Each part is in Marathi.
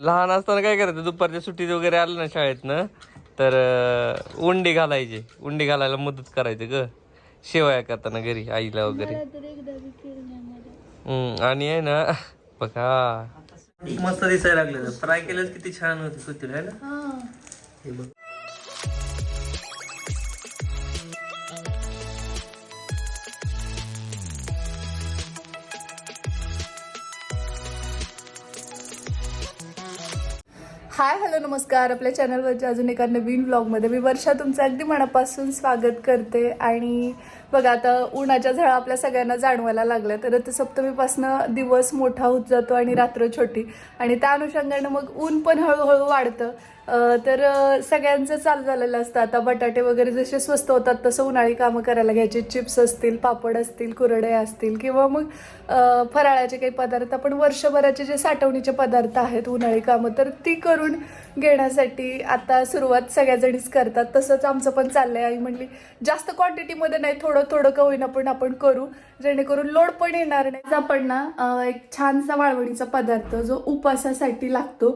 लहान असताना काय करायचं दुपारच्या सुट्टीत वगैरे आलं ना शाळेतनं तर उंडी घालायची. उंडी घालायला मदत करायची ग. शेवया करताना घरी आईला वगैरे. हम्म, आणि आहे ना बघा. मस्त दिसायला लागले. फ्राय केलं किती छान होती सुतील आहे ना? हे बघ. हाय हॅलो नमस्कार. आपल्या चॅनलवरच्या अजून एका नवीन ब्लॉगमध्ये मी वर्षा तुमचं अगदी मनापासून स्वागत करते. आणि बघा आता उन्हाच्या झळा आपल्या सगळ्यांना जाणवायला लागल्या तर रथसप्तमीपासनं दिवस मोठा होत जातो आणि रात्र छोटी. आणि त्या अनुषंगानं मग ऊन पण हळूहळू वाढतं. तर सगळ्यांचं चालू झालेलं असतं. आता बटाटे वगैरे जसे स्वस्त होतात तसं उन्हाळी कामं करायला घ्यायचे. चिप्स असतील पापड असतील कुरडे असतील किंवा मग फराळाचे काही पदार्थ. आपण वर्षभराचे जे साठवणीचे पदार्थ आहेत उन्हाळी कामं तर ती करून घेण्यासाठी आता सुरुवात सगळ्याजणीच करतात. तसंच आमचं पण चाललं आहे आई म्हणली जास्त क्वांटिटीमध्ये नाही थोडं थोडं का होईना पण आपण करू. जेणेकरून लोड पण येणार नाही. आपण ना एक छानसा वाळवणीचा पदार्थ जो उपासासाठी लागतो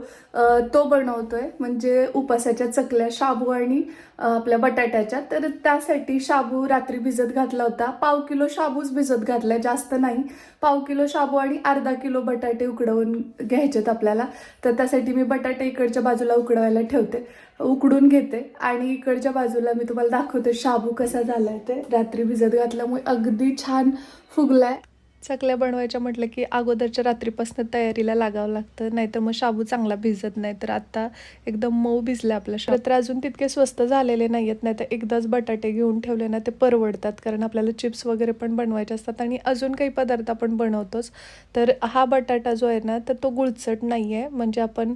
तो बनवतोय. म्हणजे म्हणजे उपासाच्या चकल्या शाबू आणि आपल्या बटाट्याच्या. तर त्यासाठी शाबू रात्री भिजत घातला होता. पाव किलो शाबूच भिजत घातला जास्त नाही. पाव किलो शाबू आणि अर्धा किलो बटाटे उकडवून घ्यायचेत आपल्याला. तर त्यासाठी मी बटाटे इकडच्या बाजूला उकडवायला ठेवते. उकडून घेते. आणि इकडच्या बाजूला मी तुम्हाला दाखवते शाबू कसा झाला आहे ते. रात्री भिजत घातल्यामुळे अगदी छान फुगलाय. चकल्या बनवायच्या म्हटलं की अगोदरच्या रात्रीपासून तयारीला लागावं लागतं नाहीतर मग शाबू चांगला भिजत नाही. तर आता एकदम मऊ भिजलं आपल्या शाबू. तर अजून तितके स्वस्त झालेले नाही आहेत नाही तर एकदाच बटाटे घेऊन ठेवले ना ते परवडतात कारण आपल्याला चिप्स वगैरे पण बनवायचे असतात आणि अजून काही पदार्थ आपण बनवतोच. तर हा बटाटा जो आहे ना तर तो गुळचट नाही आहे म्हणजे आपण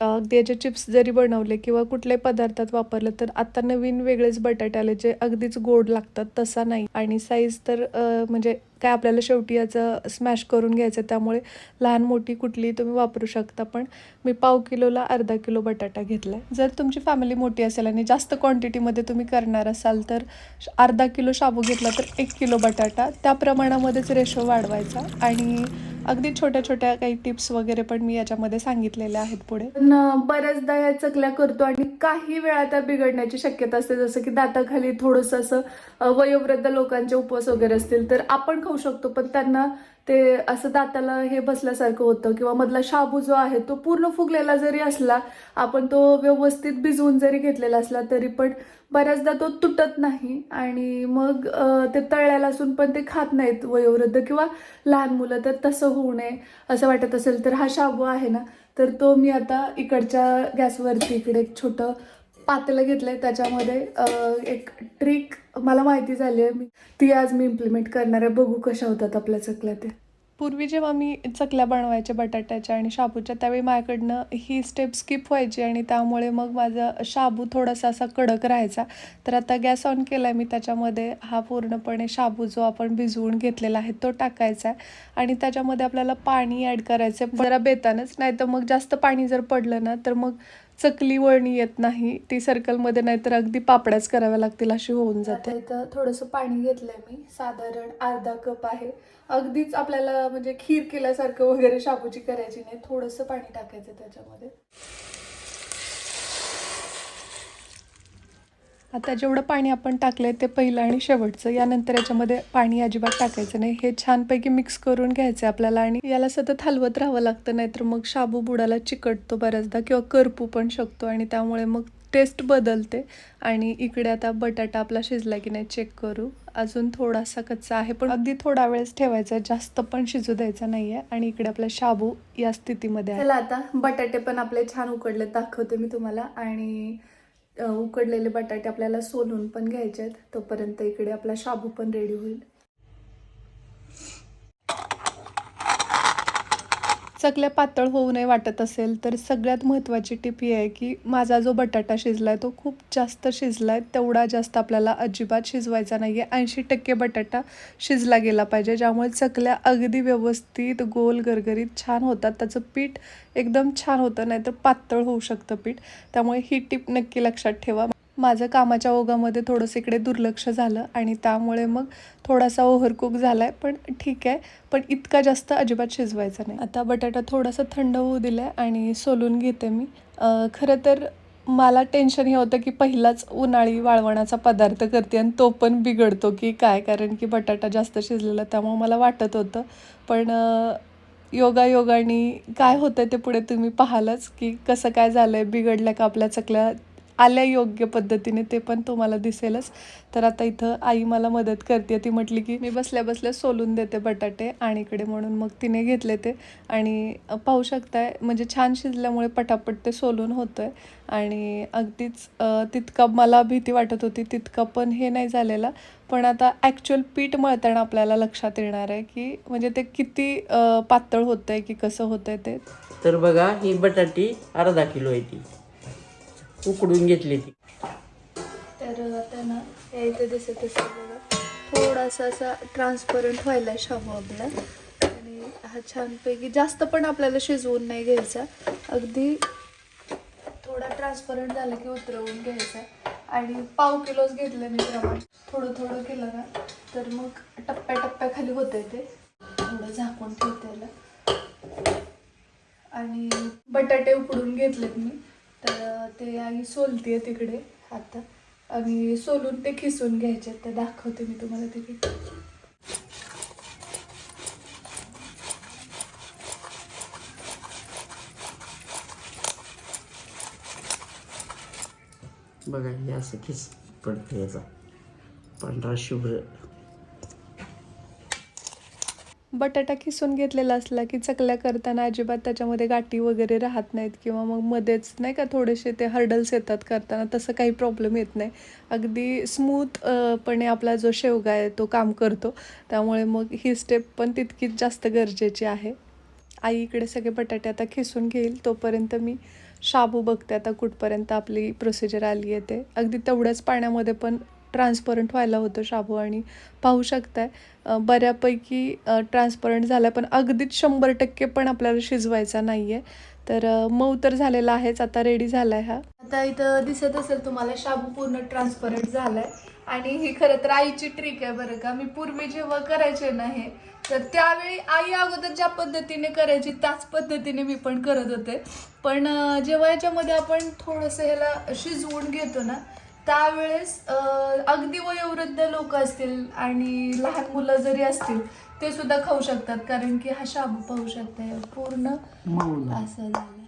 अगदी याचे चिप्स जरी बनवले किंवा कुठल्याही पदार्थात वापरलं तर आता नवीन वेगळेच बटाटे आले जे अगदीच गोड लागतात तसा नाही. आणि साईज तर म्हणजे काय आपल्याला शेवटी याचं स्मॅश करून घ्यायचं त्यामुळे लहान मोठी कुठली तुम्ही वापरू शकता. पण मी पाव किलोला अर्धा किलो बटाटा घेतला आहे जर तुमची फॅमिली मोठी असेल आणि जास्त क्वांटिटीमध्ये तुम्ही करणार असाल तर अर्धा किलो शाबू घेतला तर एक किलो बटाटा. त्या प्रमाणामध्येच रेशो वाढवायचा. आणि अगदी छोट्या छोट्या काही टिप्स वगैरे पण मी याच्यामध्ये सांगितलेल्या आहेत पुढे. पण बऱ्याचदा या चकल्या करतो आणि काही वेळा त्या बिघडण्याची शक्यता असते. जसं की दाताखाली थोडंसं असं वयोवृद्ध लोकांचे उपवास वगैरे असतील तर आपण खाऊ शकतो पण त्यांना ते असं दाताला हे बसल्यासारखं होतं किंवा मधला शाबू जो आहे तो पूर्ण फुगलेला जरी असला आपण तो व्यवस्थित भिजवून जरी घेतलेला असला तरी पण बऱ्याचदा तो तुटत नाही आणि मग ते तळलेला असून पण ते खात नाहीत वयोवृद्ध किंवा लहान मुलं तर तसं होऊ नये असं वाटत असेल. तर हा शाबू आहे ना तर तो मी आता इकडच्या गॅसवरती इकडे एक छोटं पातेलं आहे त्याच्यामध्ये एक ट्रिक मला माहिती झाली आहे मी ती आज मी इम्प्लिमेंट करणार आहे. बघू कशा होतात आपल्या चकल्या ते पूर्वी जेव्हा मी चकल्या बनवायच्या बटाट्याच्या आणि शाबूच्या त्यावेळी माझ्याकडनं ही स्टेप स्किप व्हायची आणि त्यामुळे मग माझा शाबू थोडासा असा कडक राहायचा. तर आता गॅस ऑन केला मी त्याच्यामध्ये. हा पूर्णपणे शाबू जो आपण भिजवून घेतलेला आहे तो टाकायचा आहे. आणि त्याच्यामध्ये आपल्याला पाणी ॲड करायचं आहे जरा बेतानच नाही तर मग जास्त पाणी जर पडलं ना तर मग चकली वळणी येत नाही. ती सर्कलमध्ये नाही तर अगदी पापड्याच कराव्या लागतील अशी होऊन जाते. तर थोडंसं पाणी घेतलंय मी. साधारण अर्धा कप आहे. अगदीच आपल्याला म्हणजे खीर केल्यासारखं वगैरे शाबूची करायची नाही. थोडंसं पाणी टाकायचं त्याच्यामध्ये. आता जेवढं पाणी आपण टाकलंय ते पहिलं आणि शेवटचं यानंतर याच्यामध्ये पाणी अजिबात टाकायचं नाही. हे छानपैकी मिक्स करून घ्यायचं आपल्याला आणि याला सतत हलवत राहावं लागतं नाहीतर मग शाबू बुडाला चिकटतो बऱ्याचदा किंवा करपू पण शकतो आणि त्यामुळे मग टेस्ट बदलते. आणि इकडे आता बटाटा आपला शिजला की नाही चेक करू. अजून थोडासा कच्चा आहे पण अगदी थोडा वेळच ठेवायचा आहे जास्त पण शिजू द्यायचा नाहीये. आणि इकडे आपला शाबू या स्थितीमध्ये आहे. आता बटाटे पण आपले छान उकडले दाखवते मी तुम्हाला. आणि उकडलेले बटाटे आपल्याला सोलून पण घ्यायचे आहेत तोपर्यंत इकडे आपला शाबू पण रेडी होईल. चकल्या पातळ होऊ नये वाटत असेल तर सगळ्यात महत्त्वाची टिप ही आहे की माझा जो बटाटा शिजला आहे तो खूप जास्त शिजला आहे तेवढा जास्त आपल्याला अजिबात शिजवायचा नाही आहे ऐंशी टक्के बटाटा शिजला गेला पाहिजे ज्यामुळे चकल्या अगदी व्यवस्थित गोल गरगरीत छान होतात. त्याचं पीठ एकदम छान होतं नाहीतर पातळ होऊ शकतं पीठ. त्यामुळे ही टिप नक्की लक्षात ठेवा. माझं कामाच्या ओघामध्ये थोडंसं इकडे दुर्लक्ष झालं आणि त्यामुळे मग थोडासा ओव्हरकुक झाला आहे पण ठीक आहे. पण इतका जास्त अजिबात शिजवायचा नाही. आता बटाटा थोडासा थंड होऊ दिला आहे आणि सोलून घेते मी. खरं तर मला टेन्शन हे होतं की पहिलाच उन्हाळी वाळवणाचा पदार्थ करते आणि तो पण बिघडतो की काय? कारण की बटाटा जास्त शिजलेला त्यामुळे मला वाटत होतं. पण योगायोगाने काय होतं ते पुढे तुम्ही पाहालच की कसं काय झालं आहे बिघडलं का आपल्या चकल्या आल्या योग्य पद्धतीने ते पण तुम्हाला दिसेलच. तर आता इथं आई मला मदत करते ती म्हटली की मी बसल्या बसल्या सोलून देते बटाटे आणि इकडे म्हणून मग तिने घेतले ते. आणि पाहू शकताय म्हणजे छान शिजल्यामुळे पटापट ते सोलून होतं आहे आणि अगदीच तितका मला भीती वाटत होती तितका पण हे नाही झालेला. पण आता ॲक्च्युअल पीठ मळताना आपल्याला लक्षात येणार आहे की म्हणजे ते किती पातळ होतं आहे की कसं होतं आहे ते. तर बघा ही बटाटी अर्धा किलो आहे ती. उकडून घेतली ती. तर आता ना या इथे दिसत असं बघा थोडासा असा ट्रान्सपरंट व्हायला शाबू आपला. आणि हा छानपैकी जास्त पण आपल्याला शिजवून नाही घ्यायचा. अगदी थोडा ट्रान्सपरंट झाला की उतरवून घ्यायचा. आणि पाव किलोच घेतलं मी प्रमाण. थोडं थोडं केलं ना तर मग टप्प्याटप्प्याखाली होतंय ते. थोडं झाकून ठेवते आणि बटाटे उकडून घेतलेत मी. तर ते आई सोलतीये तिकडे आता. आणि सोलून ते खिसून घ्यायचे ते दाखवते मी तुम्हाला तिकडे बघा हे असं खिस पडते याचा. पांढरा शुभ्र. बटाटा किसून घेतलेला असला की चकल्या करताना अजिबात त्याच्यामध्ये गाठी वगैरे राहत नाहीत किंवा मग मध्येच नाही का थोडेसे ते हर्डल्स येतात करताना तसं काही प्रॉब्लेम येत नाही. अगदी स्मूथपणे आपला जो शेवगा आहे तो काम करतो. त्यामुळे मग ही स्टेप पण तितकीच जास्त गरजेची आहे. आई इकडे सगळे बटाटे आता खिसून घेईल तोपर्यंत मी शाबू बघते आता कुठपर्यंत आपली प्रोसिजर आली आहे ते. अगदी तेवढ्याच पाण्यामध्ये पण ट्रान्सपरंट व्हायला होतं शाबू आणि पाहू शकताय. बऱ्यापैकी ट्रान्सपरंट झाला पण अगदीच शंभर टक्के पण आपल्याला शिजवायचा नाही आहे तर मऊ तर झालेला आहेच आता रेडी झाला आहे हा. आता इथं दिसत असेल तुम्हाला शाबू पूर्ण ट्रान्सपरंट झालाय. आणि ही खरं तर आईची ट्रिक आहे बरं का. मी पूर्वी जेव्हा करायचे ना हे तर त्यावेळी आई अगोदर ज्या पद्धतीने करायची त्याच पद्धतीने मी पण करत होते. पण जेव्हा याच्यामध्ये आपण थोडंसं ह्याला शिजवून घेतो ना त्यावेळेस अगदी वयोवृद्ध लोक असतील आणि लहान मुलं जरी असतील ते सुद्धा खाऊ शकतात. कारण की हा शाबू पाहू शकताय. पूर्ण. असं झालं.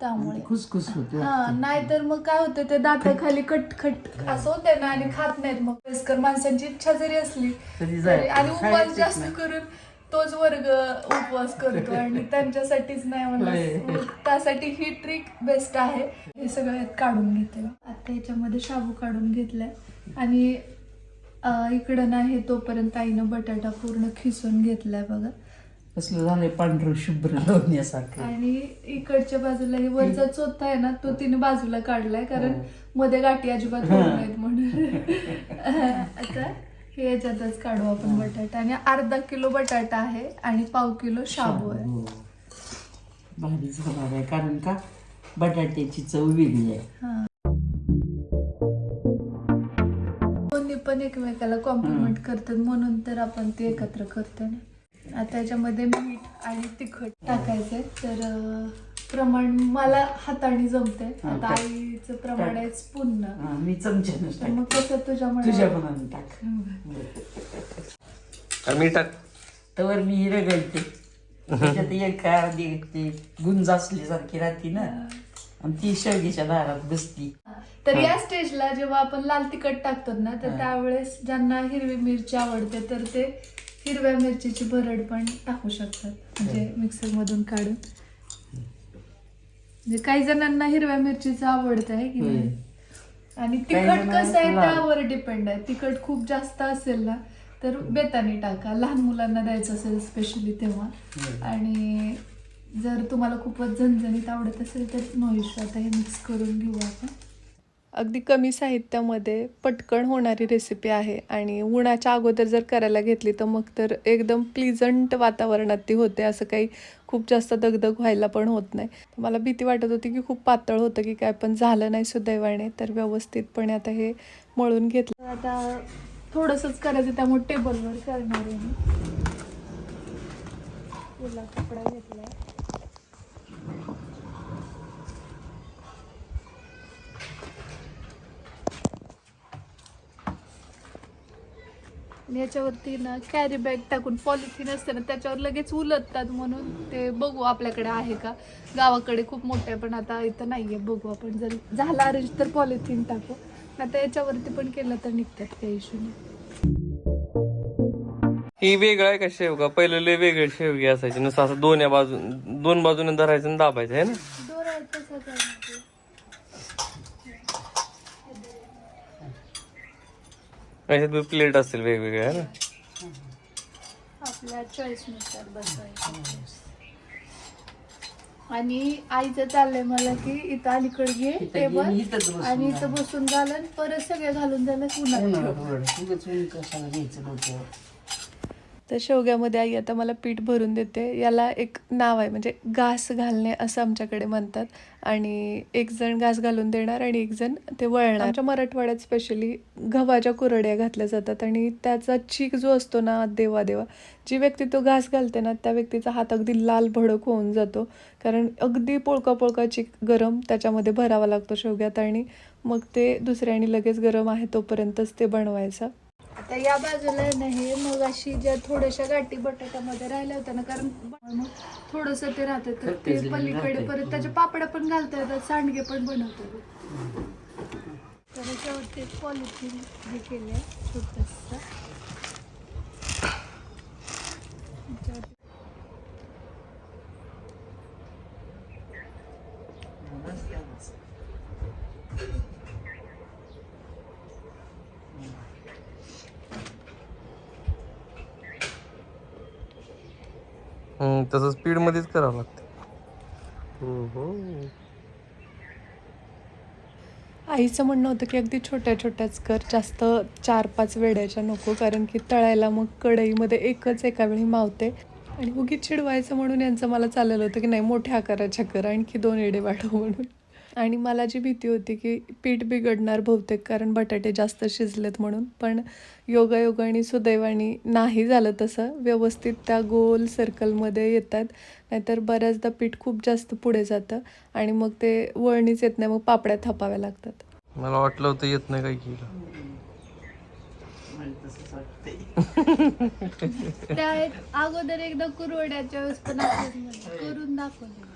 त्यामुळे. खुसखुस होते. हा नाहीतर मग काय होतं ते दाताखाली कटखट असं होतंय ना आणि खात नाहीत. मग वयस्कर माणसांची इच्छा जरी असली आणि खायचीच जास्त. करून तोच वर्ग उपवास करतो आणि त्यांच्यासाठीच नाही. म्हणलं त्यासाठी ही ट्रिक बेस्ट आहे. हे सगळं काढून घेते. आता याच्यामध्ये शाबू काढून घेतलाय. आणि इकडं नाही तोपर्यंत आईनं बटाटा पूर्ण खिसून घेतलाय बघा. कसलं झालंय पांढरं शुभ्र लावण्यासारखं. आणि इकडच्या बाजूला हे वरचा चोथा आहे ना तो तिने बाजूला काढलाय. कारण मध्ये गाठी अजिबात म्हणून. आता हे याच्यातच काढू आपण बटाटा. आणि अर्धा किलो बटाटा आहे आणि पाव किलो शाबू आहे. हो. भारीच होणार आहे कारण का बटाट्याची चव वेगळी आहे. हा. दोन्ही पण एकमेकाला कॉम्प्लिमेंट करतात म्हणून तर आपण ते एकत्र करतो ना. आता याच्यामध्ये मीठ आणि तिखट टाकायचंय तर अं, प्रमाण मला हाताने जमते आता टाक. आईचं प्रमाण आहे स्पून हा, मी चमच्यानंच तर टाक मग कसं तुझ्या तुझ्या मनाने टाक. आणि मी टाक. तर मी हिरे घालते त्याच्यात एक काय अर्धी ते गुंज असल्यासारखी राहते ना. आणि ती शेवगीच्या दारात बसती. तर या स्टेजला जेव्हा आपण लाल तिखट टाकतो ना तर. त्यावेळेस ज्यांना हिरवी मिरची आवडते तर ते हिरव्या मिरचीची भरड पण टाकू शकतात. म्हणजे मिक्सर मधून काढून. म्हणजे काही जणांना हिरव्या मिरचीचं आवडतं आहे की नाही. आणि तिखट कसं आहे. त्यावर डिपेंड आहे तिखट खूप जास्त असेल ना तर बेताने टाका लहान मुलांना द्यायचं असेल स्पेशली तेव्हा. आणि जर तुम्हाला खूपच झणझणीत आवडत असेल तर नो इश्यू आता हे मिक्स करून घेऊ आपण अगदी कमी साहित्यामध्ये पटकन होणारी रेसिपी आहे. आणि उन्हाच्या अगोदर जर करायला घेतली तर मग तर एकदम प्लिझंट वातावरणात ती होते. असं काही खूप जास्त दगदग व्हायला पण होत नाही. मला भीती वाटत होती की खूप पातळ होतं की काय पण झालं नाही सुदैवाने. तर व्यवस्थितपणे आता हे मळून घेतलं. आता थोडंसंच करायचं त्यामुळे टेबलवर करणार आहे मी. ओला कपडा आणि याच्यावरती ना कॅरी बॅग टाकून पॉलिथिन असते ना त्याच्यावर लगेच उलटतात म्हणून ते बघू आपल्याकडे आहे का. गावाकडे खूप मोठं आहे, पण आता इथं नाहीये बघू आपण. जर झाला अरेंज तर पॉलिथिन टाकू. आता याच्यावरती पण केलं तर निघतात त्या इशूने ही वेगळं आहे का शेवगा? पहिलं लय वेगळे शेवगी असायचे. नुसतं असं दोन या बाजू दोन बाजूने धरायचं आणि दाबायचं आहे ना? याच्यात प्लेट असतील वेगवेगळे आहे ना? आपल्या चॉईसनुसार बसवायचं आणि आईचं चाललंय मला की इथं अलीकडे घे इथं घे, टेबल इथंच बसून आणि घाल. इथं बसून घालून परत सगळे घालून झालं उन्हात ठेव. उन्हाळ्यात उगाच ऊन कशाला घ्यायचं डोक्यावर? तर शेवग्यामध्ये आई आता मला पीठ भरून देते. याला एक नाव आहे म्हणजे घास घालणे असं आमच्याकडे म्हणतात. आणि एक जण घास घालून देणार आणि एक जण ते वळणार. आमच्या मराठवाड्यात स्पेशली गव्हाच्या कुरड्या घातल्या जातात आणि त्याचा चीक जो असतो ना देवा देवा जी व्यक्ती तो घास घालते ना त्या व्यक्तीचा हात अगदी लाल भडक होऊन जातो. कारण अगदी पोळका पोळका चिक गरम त्याच्यामध्ये भरावा लागतो शेवग्यात आणि मग ते दुसऱ्याने लगेच गरम आहे तोपर्यंतच ते बनवायचं. आता या बाजूला नाही मग अशी ज्या थोड्याशा गाठी बटाट्यामध्ये राहिल्या होत्या ना कारण मग थोडस ते राहतं तर ते पलीकडे. परत त्याच्या पापड्या पण घालता येतात सांडगे पण बनवतात तर त्याच्यावरती पॉलिथिन हे केलंय छोटस हम्म, तसं स्पीड मध्येच करावं लागतं. हम्म. आईचं म्हणणं होतं की अगदी छोट्या छोट्याच कर जास्त चार पाच वेड्याच्या नको कारण की तळायला मग कढईमध्ये एकच एका वेळी मावते. आणि उगीच चिडवायचं म्हणून यांचं मला चाललेलं होतं की नाही मोठ्या आकाराच्या कर आणखी दोन एडे वाढव म्हणून. आणि मला जी भीती होती की पीठ बिघडणार बहुतेक कारण बटाटे जास्त शिजलेत म्हणून. पण योगायोगाने सुदैवाने नाही झालं तसं. व्यवस्थित त्या गोल सर्कलमध्ये येतात. नाहीतर बऱ्याचदा पीठ खूप जास्त पुढे जातं आणि मग ते वळणीच येत नाही मग पापड्या थापाव्या लागतात. मला वाटलं होतं येत नाही काय केलं. अगोदर एकदा कुरवड्याच्या वेळेस पण करून दाखवले.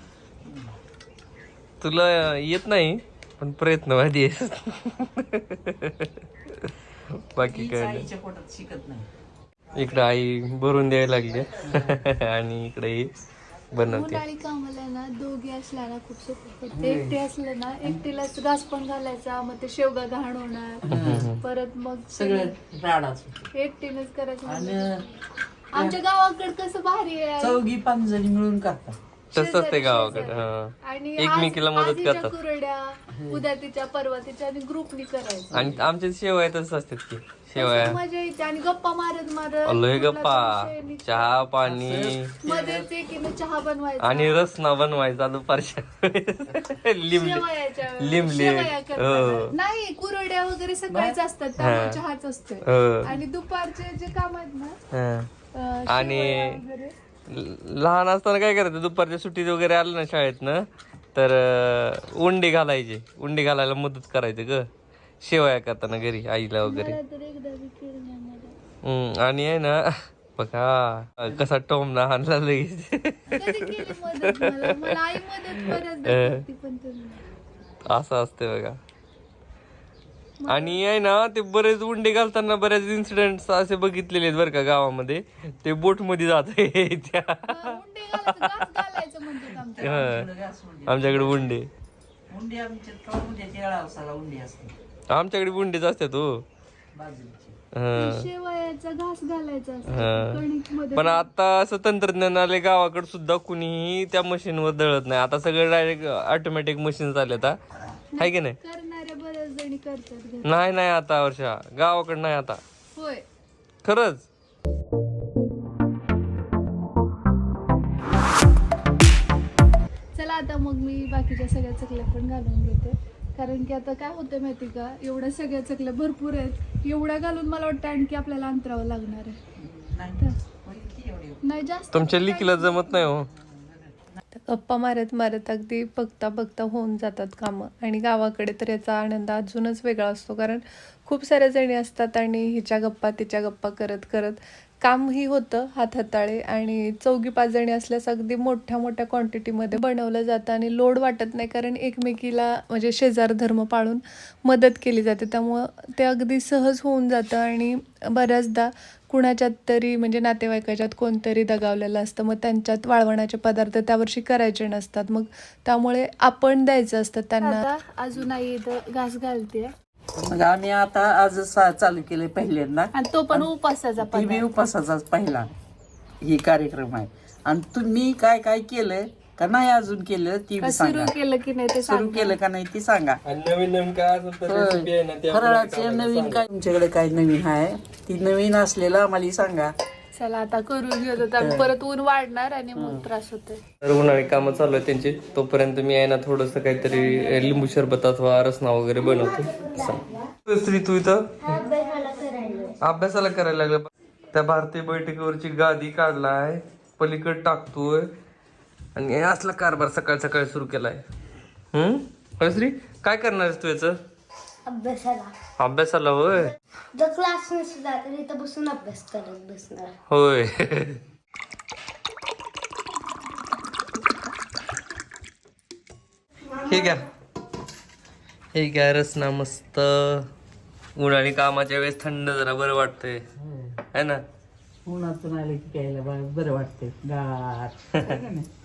तुला येत नाही पण प्रयत्नवादी आहे. बाकी काय इकडं आई भरून द्यायला लागली. आणि इकडे ही बनवते. उन्हाळी कामाला ना दोघे असल्या ना खूप सोपं पडतं एकटे असलं ना एकटीलाच घास पण घालायचा मग ते शेवगा घाण होणार. परत मग सगळं राडाच. एकटीनेच करायचं. आमच्या गावाकडे कसं भारी आहे. चौघी पाच जणी मिळून करतात. तसंच ते गावाकडे हा. आणि एकमेकीला आज- मदत आज हिच्या करतात. कुरड्या उद्या तिच्या परवा तिच्या आणि ग्रुपनी करायचं. आणि आमच्या शेवया तसंच असतात की शेवया. मजा येते आणि गप्पा मारत मारत लय कुठला गप्पा. तरी विषय निघतो. चहा पाणी. मध्येच एकीनं चहा बनवायचा. आणि रसना बनवायचा दुपारच्या लिमले शेवयाच्या वेळेस. लिमले शेवया करताना. हो नाही कुरड्या वगैरे सकाळीच असतात त्यामुळे हा. चहाच असतोय. हो. आणि दुपारचे जे काम आहेत ना हा. अं, आणि शेवया वगैरे, ल- लहान असताना काय करायचं दुपारच्या सुट्टीत वगैरे आलं ना शाळेतनं तर उंडी घालायची उंडी घालायला मदत करायचं ग शेवया करताना घरी आईला वगैरे. हम्म, आणि आहे ना बघा कसा लगेच. करते, पण तुम्ही नाही. असं असते बघा आणि आहे ना ते बरेच उंडे घालताना बरेच इन्सिडेंट असे बघितलेले आहेत बरं का गावामध्ये. ते बोटमध्ये जात त्या. अं, उंडे घालायचं, घास घालायचं म्हणतात आमच्या हा. आमच्याकडे उंडे. तो आमच्याकडे उंडेच असतात हो. असतो. हा. मध्ये पण आता असं तंत्रज्ञान आले गावाकडे सुद्धा कुणीही त्या मशीनवर दळत नाही. आता सगळं डायरेक्ट ऑटोमॅटिक मशीन चालले आता आहे की नाही? करणाऱ्या बऱ्याच जणी आणि करतात घरी. नाही नाही आता वर्षा. गावाकडं नाही आता. होय. खरंच? चला आता मग मी बाकीच्या सगळ्या चकल्या पण घालून घेते. कारण की आता काय होतं माहिती का? एवढ्या सगळ्या चकल्या भरपूर आहेत. एवढ्या घालून मला वाटतं आणखी आपल्याला अंतरावं लागणार आहे? नाही जास्त तुमच्या लिकीला जमत नाही हो. गप्पा मारत मारत अगदी बघता बघता होऊन जातात कामं. आणि गावाकडे तर याचा आनंद अजूनच वेगळा असतो. कारण खूप साऱ्या जणी असतात आणि हिच्या गप्पा तिच्या गप्पा करत करत कामही होतं हात हाताळे आणि चौघी पाचजणी असल्यास अगदी मोठ्या मोठ्या क्वांटिटीमध्ये बनवलं जातं आणि लोड वाटत नाही कारण एकमेकीला म्हणजे शेजार धर्म पाळून मदत केली जाते. त्यामुळं ते अगदी सहज होऊन जातं आणि बऱ्याचदा कुणाच्यात तरी म्हणजे नातेवाईकाच्यात कोणतरी दगावलेलं असतं. मग त्यांच्यात वाळवणाचे पदार्थ त्या वर्षी करायचे नसतात. मग त्यामुळे आपण द्यायचं असतं त्यांना. अजून आई घास घालते मग आम्ही आता आज सा- चालू केले पहिल्यांदा. आणि तो पण उपासाचा टी व्ही उपासाचाच पहिला. ही कार्यक्रम आहे. आणि तुम्ही काय काय केलं का नाही अजून केलं ती बी सुरू सांगा. केलं की नाही ते सुरू केलं का नाही ती सांगा. आणि नवीन नवीन काय असेल तर recipe आहे ना ते आपल्याला फराळाचे नवीन काय तुमच्याकडे काय नवीन आहे? ती नवीन असलेलं आम्हाला सांगा. चला आता करून तर आम्ही परत ऊन वाढणार आणि मग त्रास होतोय. तर उन्हाळी कामं चालू आहेत त्यांची. तोपर्यंत मी आहे ना थोडस काहीतरी लिंबू सरबत अथवा रसना वगैरे बनवतो. श्री तू इथं? अभ्यासाला करायला. लागलं. त्या भारतीय बैठकीवरची गादी काढलाय. पलीकड टाकतोय. आणि असला कारभार सकाळ सकाळी सुरू केलाय. हम्म श्री? काय करणार तू याचं? अभ्यासाला. अभ्यासाला होय? जर क्लास नसला तर इथं बसून अभ्यास करत बसणार. होय. हे घ्या हे घ्या रसना मस्त. उन्हाळी कामाच्या वेळेस थंड जरा बरं वाटतंय. है ना? उन्हातून आले की प्यायला बरं वाटतंय. गार. है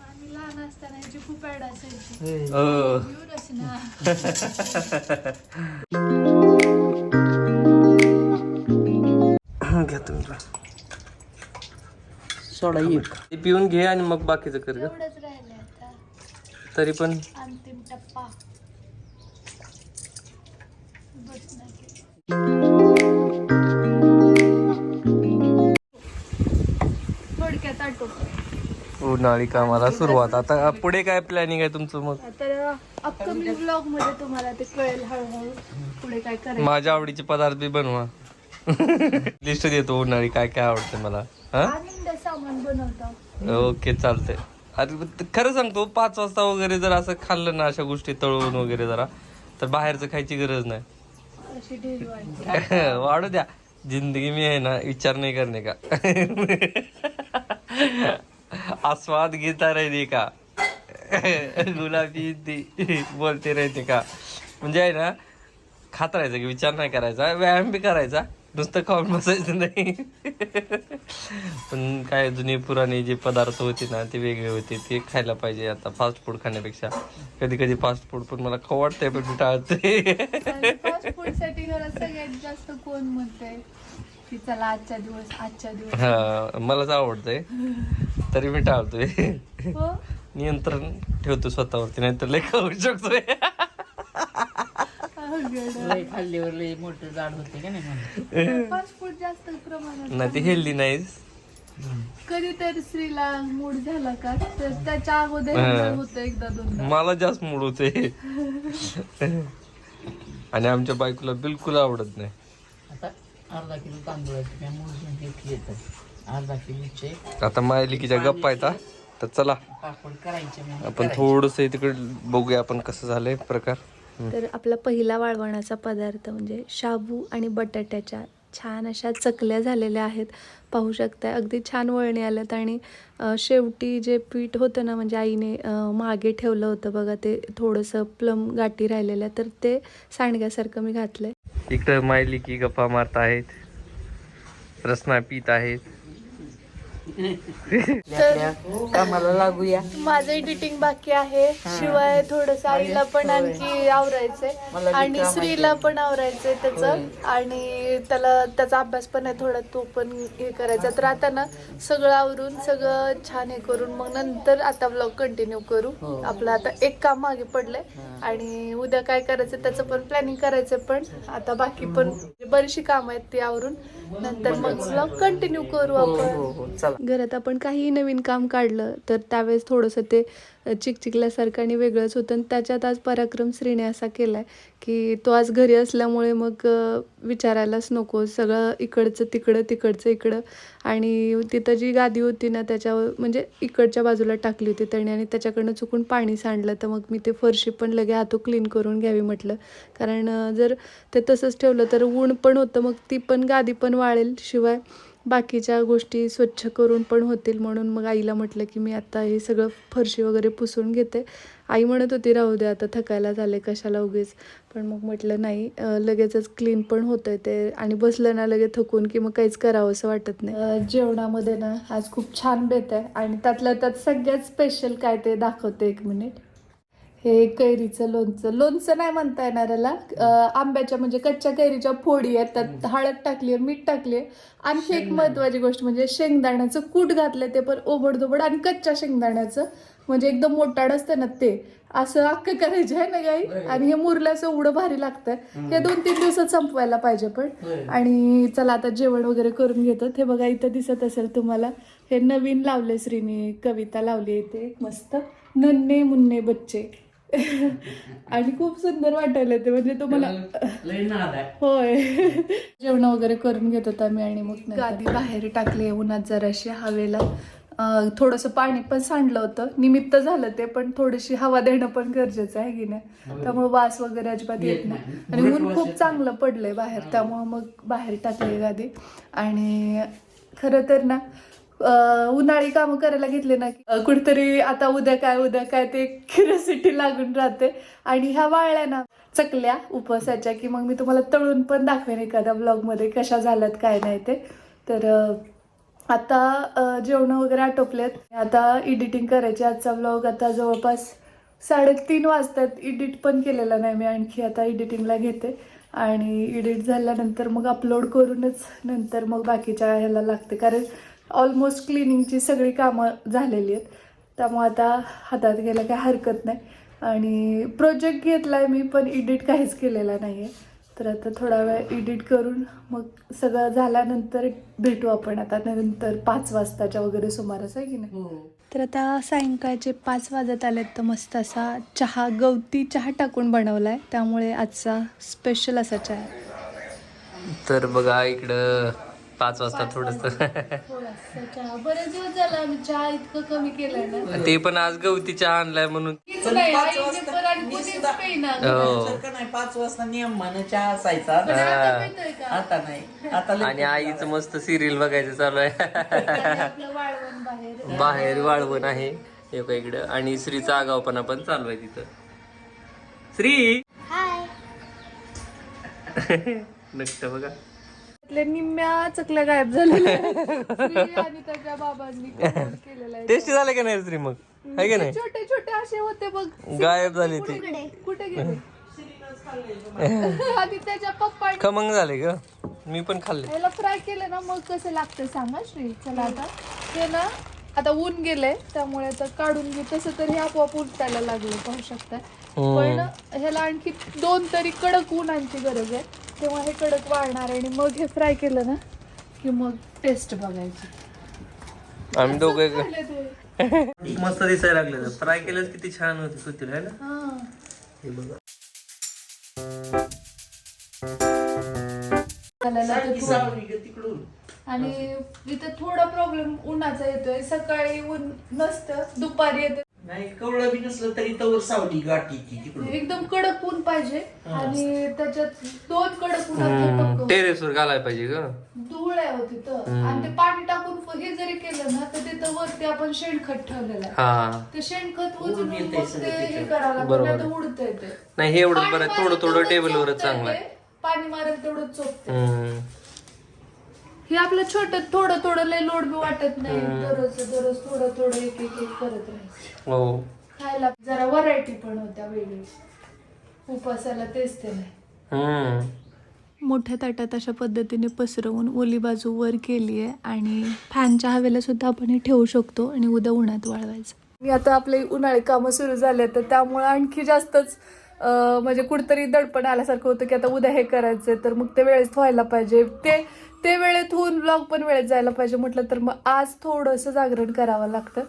लहान असताना याची खूप ऍड असायची. होय. हो येऊनच ना. घ्या तुम्ही. सोडा ये. ते पिऊन घे आणि मग बाकीचं कर ग. एवढंच राहिलंय आता. तरी पण. अंतिम टप्पा. बस नाही थोडक्यात आटोप उन्हाळी कामाला सुरुवात. आता पुढे काय प्लॅनिंग आहे तुमचं मग? तर अपकमिंग ब्लॉगमध्ये तुम्हाला ते कळेल हळूहळू पुढे काय करायचं. माझ्या आवडीचे पदार्थ बी बनवा. लिस्ट देतो उन्हाळी काय काय आवडते मला. हा? आनंद सामान बनवतो. ओके चालतंय. खरं सांगतो पाच वाजता वगैरे जर असं खाल्लं ना अशा गोष्टी तळून वगैरे जरा तर बाहेरचं खायची गरज नाही. अशी ढेरी वाटते. वाढू द्या. जिंदगी मी आहे ना विचार नाही करणे का? आस्वाद घेता राहिली का? गुलाबी ती बोलते राहते का? म्हणजे आहे ना खात राहायचं की विचार नाही करायचा व्यायाम बी करायचा नुसतं खाऊन बसायचं नाही. पण काय जुने पुराणे जे पदार्थ होते ना ते वेगळे होते ते खायला पाहिजे आता फास्ट फूड खाण्यापेक्षा. कधी कधी फास्ट फूड पण मला खाऊ पण मी टाळते फास्ट फूडसाठी घरात सगळ्यात जास्त कोण म्हणते की चला आजच्या दिवस आजच्या दिवस. हा मलाच आवडतंय. तरी मी टाळतोय. हो? नियंत्रण ठेवतो स्वतःवरती नाहीतर लय खाऊ शकतोय. अवघड. लय खाल्ल्यावर लय मोठं जाड होते का नाही म्हणून? फास्ट फूड जास्त प्रमाणात नाही ते हेल्दी नाहीच. कधीतरी स्त्रीला मूड झाला का? तर त्याच्या अगोदर हा. होतं एकदा दोनदा. मला जास्त मूड होते आणि आमच्या बायकोला बिलकुल आवडत नाही. आता अर्धा किलो तांदूळाचे काय मोजून घेतले तर अर्धा किलोचे आता मायलिकीच्या गप्पा आहेत हा. तर चला. पापड करायचे मग आपण थोडस तिकडे बघूया आपण कसं झालंय प्रकार. तर आपला पहिला वाळवणाचा पदार्थ म्हणजे शाबू आणि बटाट्याच्या छान अशा चकल्या झालेल्या आहेत. पाहू शकताय अगदी छान वळणे आल्यात आणि शेवटी जे पीठ होतं ना म्हणजे आईने मागे ठेवलं होतं बघा ते थोडंसं प्लम गाठी राहिलेल्या तर ते सांडग्यासारखं मी घातलंय. इकडं मायलिकी गप्पा मारत आहेत रसना पित आहेत. कामाला लागूया माझं एडिटिंग बाकी आहे. शिवाय थोडस आईला पण आणखी आवरायचंय. आणि श्रीला. पण आवरायचंय त्याचं. आणि त्याला त्याचा अभ्यास पण आहे थोडा तो पण हे करायचा. तर आता ना सगळं आवरून सगळं छान हे करून मग नंतर आता ब्लॉग कंटिन्यू करू. हो. आपलं आता एक काम मागे पडलंय. आणि उद्या काय करायचं त्याचं पण प्लॅनिंग करायचं पण. आता बाकी पण बरीचशी काम आहेत ती आवरून. नंतर मग ब्लॉग कंटिन्यू करू हो आपण. हो हो घरात आपण काहीही नवीन काम काढलं तर त्यावेळेस थोडंसं ते चिकचिकल्यासारखं आणि वेगळंच होतं. आणि त्याच्यात आज पराक्रम श्रीने असा केला आहे की तो आज घरी असल्यामुळे मग विचारायलाच नको. सगळं इकडचं तिकडं तिकडचं इकडं. आणि तिथं जी गादी होती ना त्याच्यावर म्हणजे इकडच्या बाजूला टाकली होती त्याने आणि त्याच्याकडनं चुकून पाणी सांडलं. तर मग मी ते फरशी पण लगे हातू क्लीन करून घ्यावी म्हटलं. कारण जर ते तसंच ठेवलं तर ऊन पण होतं. मग ती पण गादी पण वाळेल. शिवाय बाकीच्या गोष्टी स्वच्छ करून पण होतील म्हणून मग आईला म्हटलं की मी आता हे सगळं फरशी वगैरे पुसून घेते. आई म्हणत होती राहू दे आता थकायला झाले कशाला उगीच? पण मग म्हटलं नाही लगेचच क्लीन पण होतंय ते आणि बसलं ना लगेच थकून की मग काहीच करावं असं वाटत नाही. जेवणामध्ये ना आज खूप छान बेत आहे आणि त्यातल्या त्यात सगळ्यात स्पेशल काय ते दाखवते एक मिनिट हे कैरीचं लोणचं. लोणचं नाही म्हणता येणार याला. आंब्याच्या म्हणजे कच्च्या कैरीच्या फोडी आहेत त्यात हळद टाकली आहे मीठ टाकली आहे. आणखी एक महत्वाची गोष्ट म्हणजे शेंगदाण्याचं कूट घातलं ते पण ओबडधोबड आणि कच्च्या शेंगदाण्याचं. म्हणजे एकदम मोठाड असतं ना ते. असं अख्खं करायचे आहे ना गाई आणि हे मुरल्याचं एवढं भारी लागतं हे दोन तीन दिवसात संपवायला पाहिजे पण. आणि चला आता जेवण वगैरे करून घेतो. हे बघा इथं दिसत असेल तुम्हाला. हे नवीन लावले श्रीनी कविता लावली ते. मस्त. नन्हे मुन्ने बच्चे. आणि खूप सुंदर वाटायला ते म्हणजे नाद आहे. होय. जेवण वगैरे करून घेत होता मी आणि मग गादी बाहेर टाकली उन्हात जराशी हवेला. थोडंसं पाणी पण सांडलं होतं. निमित्त झालं ते पण थोडीशी हवा देणं पण गरजेचं आहे की नाही. त्यामुळे वास वगैरे अजिबात येत नाही. आणि ऊन खूप चांगलं पडलंय बाहेर. त्यामुळे मग बाहेर टाकली गादी. आणि खरं तर ना उन्हाळी कामं करायला घेतले ना कुठतरी आता उद्या काय उद्या काय ते क्युरियोसिटी लागून राहते. आणि ह्या वाळल्या ना चकल्या उपवासाच्या की मग मी तुम्हाला तळून पण दाखवेन एखाद्या ब्लॉगमध्ये कशा झाल्यात काय नाही ते. तर आता जेवणं वगैरे आटोपलेत. आता एडिटिंग करायची आजचा ब्लॉग आता जवळपास साडेतीन वाजतात एडिट पण केलेला नाही मी आणखी आता एडिटिंगला घेते. आणि एडिट झाल्यानंतर मग अपलोड करूनच नंतर मग बाकीच्या ह्याला लागते. कारण ऑलमोस्ट क्लिनिंगची सगळी कामं झालेली आहेत. त्यामुळे आता हातात घ्यायला काही हरकत नाही. आणि प्रोजेक्ट घेतला आहे मी पण एडिट काहीच केलेला नाही आहे तर आता थोडा वेळ एडिट करून मग सगळं झाल्यानंतर भेटू आपण. आता नंतर पाच वाजताच्या वगैरे सुमारास आहे की नाही? हो. तर आता सायंकाळचे पाच वाजत आलेत तर मस्त असा चहा गवती चहा टाकून बनवला आहे त्यामुळे आजचा स्पेशल असा चहा आहे. तर बघा इकडं पाच वाजता थोडस. चहा. बरेच दिवस झाला आम्ही. चहा इतकं कमी केलंय ना. ते पण आज गवती चहा आणलाय म्हणून. हीच नाही, आईने पण आणि कोणीच पेईना. हो. नाही पाच वाजता नियमानं चहा असायचा. आता पेतोय का? आता नाही. आता आणि आईचं मस्त सिरियल बघायचं चालू आहे. आणि आपलं वाळवण बाहेर. बाहेर वाळवण आहे. हे बघा इकडं. आणि श्रीचा आगावपणा पण चालू आहे तिथं. श्री! हाय नक्की बघा. त्यातल्या निम्म्या चकल्या गायब झालेल्या श्री आणि त्याच्या बाबांनी केलेलं आहे. टेस्टी झाले का नाही श्री मग? आहे का नाही? छोटे छोटे असे होते बघ. गायब झाली ती. कुठे गेले? आणि त्याच्या पप्पाने. खमंग झाले ग. मी पण खाल्ले. ह्याला फ्राय केलं ना मग कसं लागतं सांगा श्री? चला आता. ते ना आता ऊन गेलंय त्यामुळे आता काढून घे. तसं तर हे आपोआप उलटायला लागले पाहू शकता पण ह्याला आणखी दोन तरी कडक उन्हांची गरज आहे. तेव्हा हे कडक वाळणार आहे आणि मग हे फ्राय केलं ना की मग टेस्ट बघायची. आम्ही दोघे. मस्त दिसायला लागले. फ्राय केलं किती छान होते सुतील ना? हा. हे बघा. तिकडून. आणि इथं थोडा प्रॉब्लेम उन्हाचा येतोय. सकाळी ऊन नसतं दुपारी येतं नाही कवळं बी नसलं तरी तवर सावली गाठी ती तिकडून. एकदम कडक ऊन पाहिजे आणि त्याच्यात दोन कडक उन्हात टेरेसवर घालायला पाहिजे ग. धूळ आहे हो तिथं. आणि ते पाणी टाकून हे जरी केलं ना तर तिथं वरती आपण शेणखत ठेवलेलं आहे. हा. ते शेणखत उचलून हे त्याच्यात. करावं लागतं बरोबर. नाही तर उडतंय ते. नाही हे एवढं बरं थोडं थोडं टेबलवरच चांगलं आहे. पाणी मारेल तेवढं चोपते. हे आपलं छोटं थोडं थोडं लय लोड बी वाटत नाही. दररोज दररोज थोडं थोडं एक एक एक करत राहायचं. हो. खायला जरा व्हरायटी पण होत्या वेगळी उपासाला तेच ते नाही. मोठ्या ताटात अशा पद्धतीने पसरवून ओली बाजू वर केली आहे आणि फॅनच्या हवेला सुद्धा आपण हे ठेवू शकतो आणि उद्या उन्हात वाळवायचं. मी आता आपले उन्हाळी कामं सुरू झाले तर त्यामुळे आणखी जास्तच म्हणजे कुठतरी दडपण आल्यासारखं होतं की आता उद्या हे करायचं तर मग ते वेळेत व्हायला पाहिजे. ते ते वेळेत होऊन ब्लॉग पण वेळेत जायला पाहिजे. म्हटलं तर मग आज थोडंसं जागरण करावं लागतं.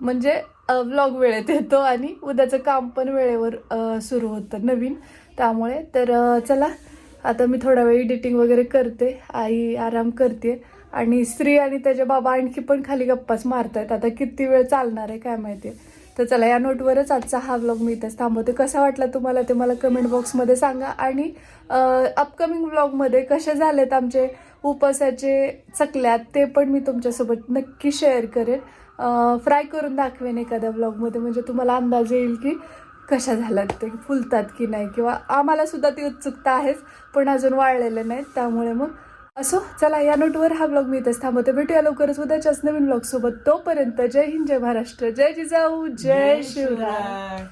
म्हणजे व्लॉग वेळेत येतो आणि उद्याचं काम पण वेळेवर सुरू होतं नवीन. त्यामुळे तर चला आता मी थोडा वेळ एडिटिंग वगैरे करते. आई आराम करते. आणि स्त्री आणि त्याचे बाबा आणखी पण खाली गप्पाच मारतायत. आता किती वेळ चालणार आहे काय माहिती. तर चला या नोटवरच आजचा हा व्लॉग मी इथेच थांबवते. कसा वाटला तुम्हाला ते मला कमेंट बॉक्समध्ये सांगा. आणि अपकमिंग व्लॉगमध्ये कसे झालेत आमचे उपासाचे चकल्यात ते पण मी तुमच्यासोबत नक्की शेअर करेन. फ्राय करून दाखवेन एखाद्या व्लॉगमध्ये म्हणजे तुम्हाला अंदाज येईल की कशा झाल्यात ते फुलतात की नाही. किंवा आम्हालासुद्धा ती उत्सुकता आहेच पण अजून वाळलेलं नाहीत त्यामुळे मग असो चला या नोटवर हा ब्लॉग मी इथेच थांबवते. भेटूया लवकरच उद्याच्याच नवीन ब्लॉग सोबत. तोपर्यंत जय हिंद जय महाराष्ट्र. जय जिजाऊ जय शिवराय.